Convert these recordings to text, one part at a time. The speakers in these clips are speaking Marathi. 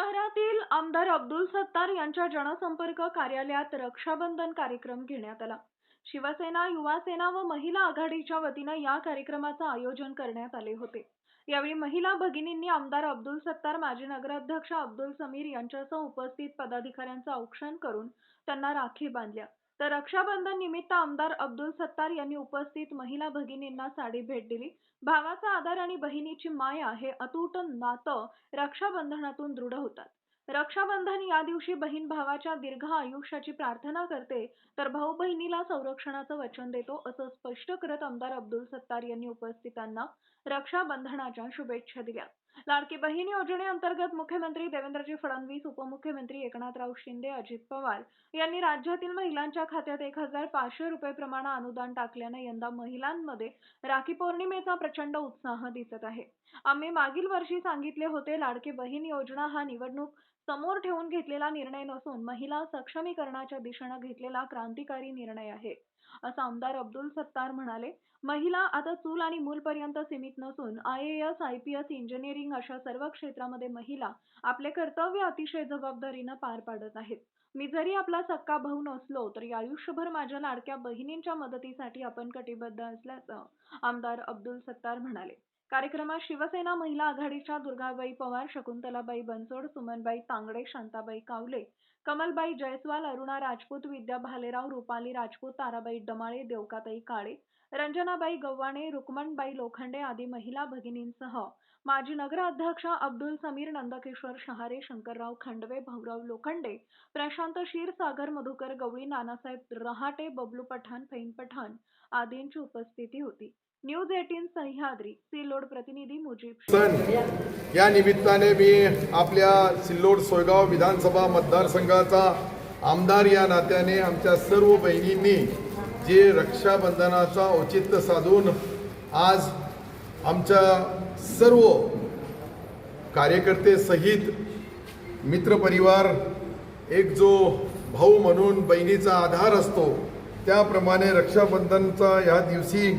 शहरातील आमदार अब्दुल सत्तार यांच्या जनसंपर्क कार्यालयात रक्षाबंधन कार्यक्रम घेण्यात आला. शिवसेना युवासेना व महिला आघाडीच्या वतीनं या कार्यक्रमाचं आयोजन करण्यात आले होते. यावेळी महिला भगिनींनी आमदार अब्दुल सत्तार माजी नगराध्यक्ष अब्दुल समीर यांच्यासह उपस्थित पदाधिकाऱ्यांचं औक्षण करून त्यांना राखी बांधल्या. तर रक्षाबंधन निमित्त आमदार अब्दुल सत्तार यांनी उपस्थित महिला भगिनींना साडी भेट दिली. भावाचा आदर आणि बहिणीची माया हे अतूट नातं रक्षाबंधनातून दृढ होतात. रक्षाबंधन या दिवशी बहीण भावाच्या दीर्घ आयुष्याची प्रार्थना करते तर भाऊ बहिणीला संरक्षणाचं वचन देतो असं स्पष्ट करत आमदार अब्दुल सत्तार यांनी उपस्थितांना रक्षाबंधनाच्या शुभेच्छा दिल्या. लाडकी बहीण योजनेअंतर्गत मुख्यमंत्री देवेंद्रजी फडणवीस उपमुख्यमंत्री एकनाथराव शिंदे अजित पवार यांनी राज्यातील महिलांच्या खात्यात एक हजार पाचशे रुपये प्रमाणे अनुदान टाकल्याने यंदा महिलांमध्ये राखी पौर्णिमेचा प्रचंड उत्साह दिसत आहे. आम्ही मागील वर्षी सांगितले होते लाडकी बहीण योजना हा निवडणूक समोर ठेवून घेतलेला निर्णय नसून महिला सक्षमीकरणाच्या दिशेनं घेतलेला क्रांतिकारी निर्णय आहे. असं आमदार अब्दुल सत्तार म्हणाले महिला आता चूल आणि मूलपर्यंत सीमित नसून I A S I P S engineering अशा सर्व क्षेत्रामध्ये महिला आपले कर्तव्य अतिशय जबाबदारीनं पार पाडत आहेत. मी जरी आपला सक्का भाऊ नसलो तरी आयुष्यभर माझ्या लाडक्या बहिणींच्या मदतीसाठी आपण कटिबद्ध असल्याचं आमदार अब्दुल सत्तार म्हणाले. कार्यक्रमात शिवसेना महिला आघाडीच्या दुर्गाबाई पवार शकुंतलाबाई बनसोड सुमनबाई तांगडे शांताबाई कावले कमलबाई जयस्वाल अरुणा राजपूत विद्या भालेराव रुपाली राजपूत ताराबाई डमाळे देवकाताई काळे रंजनाबाई गव्हाणे रुक्मणबाई लोखंडे आदी महिला भगिनींसह माजी नगराध्यक्ष अब्दुल समीर नंदकिशोर शहारे शंकरराव खंडवे भाऊराव लोखंडे प्रशांत क्षीरसागर मधुकर गवळी नानासाहेब रहाटे बबलू पठाण फैन पठाण आदींची उपस्थिती होती. न्यूज एटीन सह्याद्री सिल्लोड प्रतिनिधी मुजीब सण या निमित्ताने मी आपल्या सिल्लोड सोयगाव विधानसभा मतदारसंघाचा आमदार या नात्याने आमच्या सर्व बहिणींनी जे रक्षाबंधनाचा औचित्य साधून आज आमच्या सर्व कार्यकर्ते सहित मित्रपरिवार एक जो भाऊ म्हणून बहिणीचा आधार असतो त्याप्रमाणे रक्षाबंधनचा ह्या दिवशी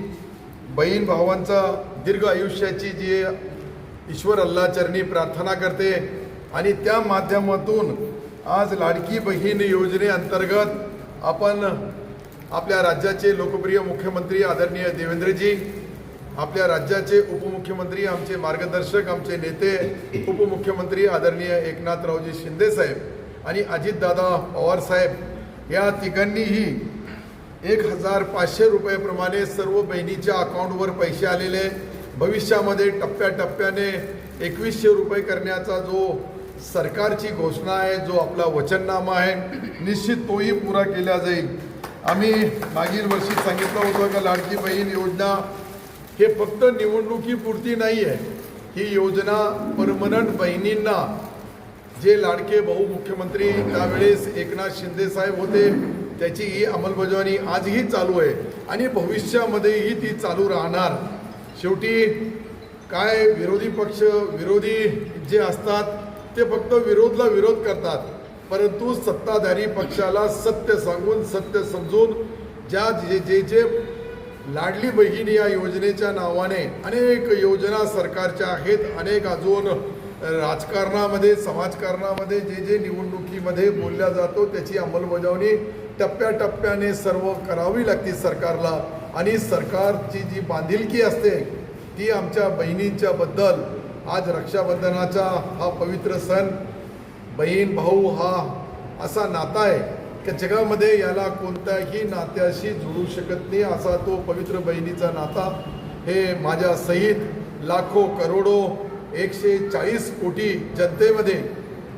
बहीण भावांचा दीर्घ आयुष्याची जी ईश्वर अल्लाचरणी प्रार्थना करते आणि त्या माध्यमातून आज लाडकी बहीण योजनेअंतर्गत आपण आपल्या राज्याचे लोकप्रिय मुख्यमंत्री आदरणीय देवेंद्रजी आपल्या राज्याचे उपमुख्यमंत्री आमचे मार्गदर्शक आमचे नेते उपमुख्यमंत्री आदरणीय एकनाथरावजी शिंदेसाहेब आणि अजितदादा पवार साहेब या तिघांनीही एक हजार पाचशे रुपयेप्रमाणे सर्व बहिणीच्या अकाउंटवर पैसे आलेले. भविष्यामध्ये टप्प्याटप्प्याने एकवीसशे रुपये करण्याचा जो सरकारची घोषणा आहे जो आपला वचननामा आहे निश्चित तोही पुरा केला जाईल. आम्ही मागील वर्षी सांगितलं होतं का लाडकी बहीण योजना हे फक्त निवडणुकीपुरती नाही आहे ही योजना परमनंट बहिणींना जे लाडके भाऊ मुख्यमंत्री त्यावेळेस एकनाथ शिंदे साहेब होते त्याची ही अंमलबजावणी आजही चालू आहे आणि भविष्यामध्येही ती चालू राहणार. शेवटी काय विरोधी पक्ष विरोधी जे असतात ते फक्त विरोधला विरोध करतात. परंतु सत्ताधारी पक्षाला सत्य सांगून सत्य समजून ज्या जे जे जे लाडली बहीण या योजनेच्या नावाने अनेक योजना सरकारच्या आहेत अनेक अजून राजकारणामध्ये समाजकारणामध्ये जे जे निवडणुकीमध्ये बोलल्या जातो त्याची अंमलबजावणी टप्प्याटप्प्याने सर्व करावी लागते सरकारला. आणि सरकारची जी बांधिलकी असते ती आमच्या बहिणींच्या बद्दल. आज रक्षाबंधनाचा हा पवित्र सण बहीण भाऊ हा असा नाता आहे. की जगामध्ये याला कोणत्याही नात्याशी जुळू शकत नाही असा तो पवित्र बहिणीचा नाता हे माझ्या सहित लाखो करोडो एकशे चाळीस कोटी जनतेमध्ये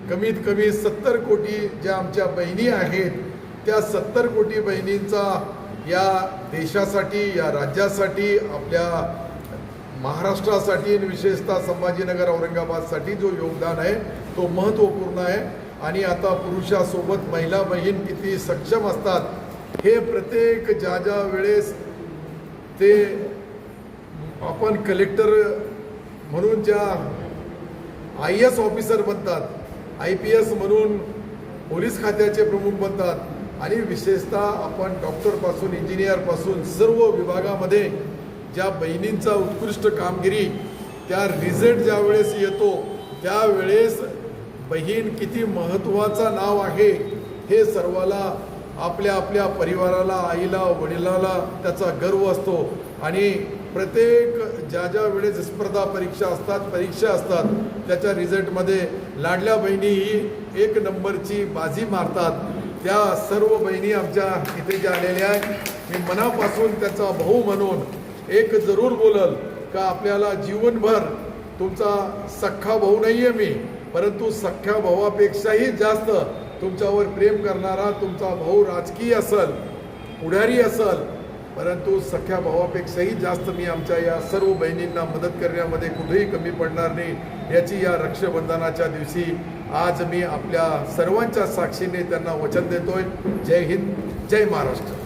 कमीत कमी सत्तर कोटी ज्या आमच्या बहिणी आहेत त्या सत्तर कोटी बहिणींचा या देशासाठी या राज्यासाठी आपल्या महाराष्ट्रासाठी आणि विशेषतः संभाजीनगर औरंगाबादसाठी जो योगदान आहे तो महत्त्वपूर्ण आहे. आणि आता पुरुषासोबत महिला बहीण किती सक्षम असतात हे प्रत्येक ज्या ज्या वेळेस ते आपण कलेक्टर म्हणून ज्या आय एस ऑफिसर बनतात आय पी एस म्हणून पोलीस खात्याचे प्रमुख बनतात आणि विशेषतः आपण डॉक्टरपासून इंजिनियरपासून सर्व विभागामध्ये ज्या बहिणींचा उत्कृष्ट कामगिरी त्या रिझल्ट ज्यावेळेस येतो त्यावेळेस बहीण किती महत्त्वाचं नाव आहे हे सर्वाला आपल्या आपल्या परिवाराला आईला वडिलाला त्याचा गर्व असतो. आणि प्रत्येक ज्या ज्या वेळेस स्पर्धा परीक्षा असतात परीक्षा असतात त्याच्या रिझल्टमध्ये लाडल्या बहिणी ही एक नंबरची बाजी मारतात. त्या सर्व बहिणी आमच्या इथे ज्या आलेल्या आहेत मी मनापासून त्याचा भाऊ म्हणून एक जरूर बोलल का आपल्याला जीवनभर तुमचा सख्खा भाऊ नाही आहे मी परंतु सख्ख्या भावापेक्षाही जास्त तुमच्यावर प्रेम करणारा तुमचा भाऊ राजकीय असल पुढारी असल परंतु सख्या भावापेक्षाही जास्त मी आमच्या या सर्व बहिणींना मदत करण्यामध्ये कुठेही कमी पडणार नाही याची या रक्षाबंधनाच्या दिवशी आज मी आपल्या सर्वांच्या साक्षीने त्यांना वचन देतोय. जय हिंद जय महाराष्ट्र.